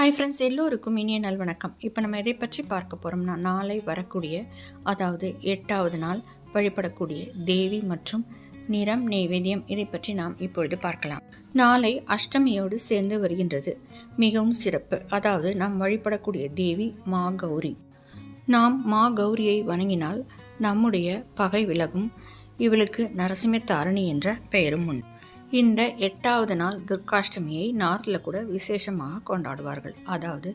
Hi friends எல்லோருக்கும் இனிய நல்வணக்கம் இப்போ நம்ம எதை பற்றி பார்க்க போகிறோம்னா நாளை வரக்கூடிய அதாவது எட்டாவது நாள் வழிபடக்கூடிய தேவி மற்றும் நிறம் நைவேத்தியம் இதை பற்றி நாம் இப்பொழுது பார்க்கலாம். நாளை அஷ்டமியோடு சேர்ந்து வருகின்றது. மிகவும் சிறப்பு. அதாவது நாம் வழிபடக்கூடிய தேவி மா கௌரி நாம் மா கௌரியை வணங்கினால் நம்முடைய பகை விலகும். இவளுக்கு நரசிம்ம தாரணி என்ற பெயரும் உண்டு. இந்த எட்டாவது நாள் துர்காஷ்டமியை நார்த்தில் கூட விசேஷமாக கொண்டாடுவார்கள். அதாவது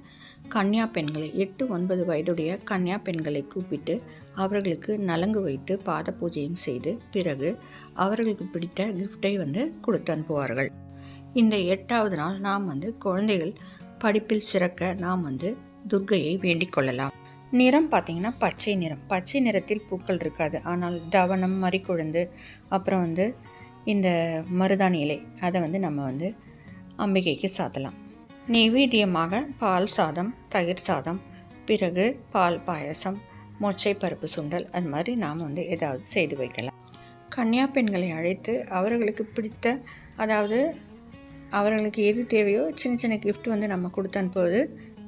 கன்னியா பெண்களை எட்டு ஒன்பது வயதுடைய கன்னியா பெண்களை கூப்பிட்டு அவர்களுக்கு நலங்கு வைத்து பாத பூஜையும் செய்து பிறகு அவர்களுக்கு பிடித்த கிஃப்டை வந்து கொடுத்து அனுப்புவார்கள். இந்த எட்டாவது நாள் நாம் வந்து குழந்தைகள் படிப்பில் சிறக்க நாம் வந்து துர்க்கையை வேண்டிக் கொள்ளலாம். நிறம் பார்த்திங்கன்னா பச்சை நிறம். பச்சை நிறத்தில் பூக்கள் இருக்காது. ஆனால் தவனம் மறிக்குழுந்து அப்புறம் வந்து இந்த மருதாணி இலை அதை வந்து நம்ம வந்து அம்பிகைக்கு சாத்தலாம். நெய்வேத்தியமாக பால் சாதம் தயிர் சாதம் பிறகு பால் பாயசம் மொச்சை பருப்பு சுண்டல் அது மாதிரி நாம் வந்து ஏதாவது செய்து வைக்கலாம். கன்னியா பெண்களை அழைத்து அவர்களுக்கு பிடித்த அதாவது அவர்களுக்கு எது தேவையோ சின்ன சின்ன கிஃப்ட் வந்து நம்ம கொடுத்து அனுப்புவது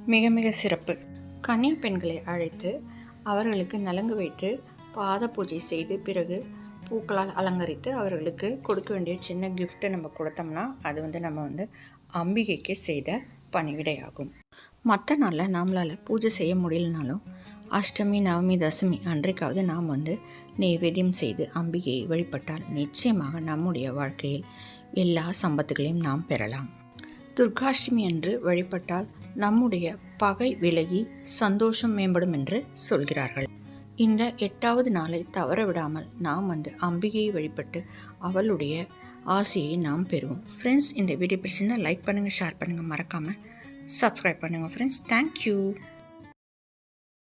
மிக மிக சிறப்பு. கன்னியா பெண்களை அழைத்து அவர்களுக்கு நலங்கு வைத்து பாத பூஜை செய்து பிறகு பூக்களால் அலங்கரித்து அவர்களுக்கு கொடுக்க வேண்டிய சின்ன கிஃப்ட்டை நம்ம கொடுத்தோம்னா அது வந்து நம்ம வந்து அம்பிகைக்கு செய்த பணிவிடையாகும். மற்ற நாளில் நம்மளால் பூஜை செய்ய முடியலனாலும் அஷ்டமி நவமி தசமி அன்றைக்காவது நாம் வந்து நெய்வேத்தியம் செய்து அம்பிகையை வழிபட்டால் நிச்சயமாக நம்முடைய வாழ்க்கையில் எல்லா சம்பத்துகளையும் நாம் பெறலாம். துர்காஷ்டமி அன்று வழிபட்டால் நம்முடைய பகை விலகி சந்தோஷம் மேம்படும் என்று சொல்கிறார்கள். இந்த எட்டாவது நாளை தவற விடாமல் நாம் வந்து அம்பிகையை வழிபட்டு அவளுடைய ஆசையை நாம் பெறுவோம். ஃப்ரெண்ட்ஸ் இந்த வீடியோ பிடிச்சிருந்தால் லைக் பண்ணுங்கள் ஷேர் பண்ணுங்கள் மறக்காமல் சப்ஸ்கிரைப் பண்ணுங்கள் ஃப்ரெண்ட்ஸ் தேங்க்யூ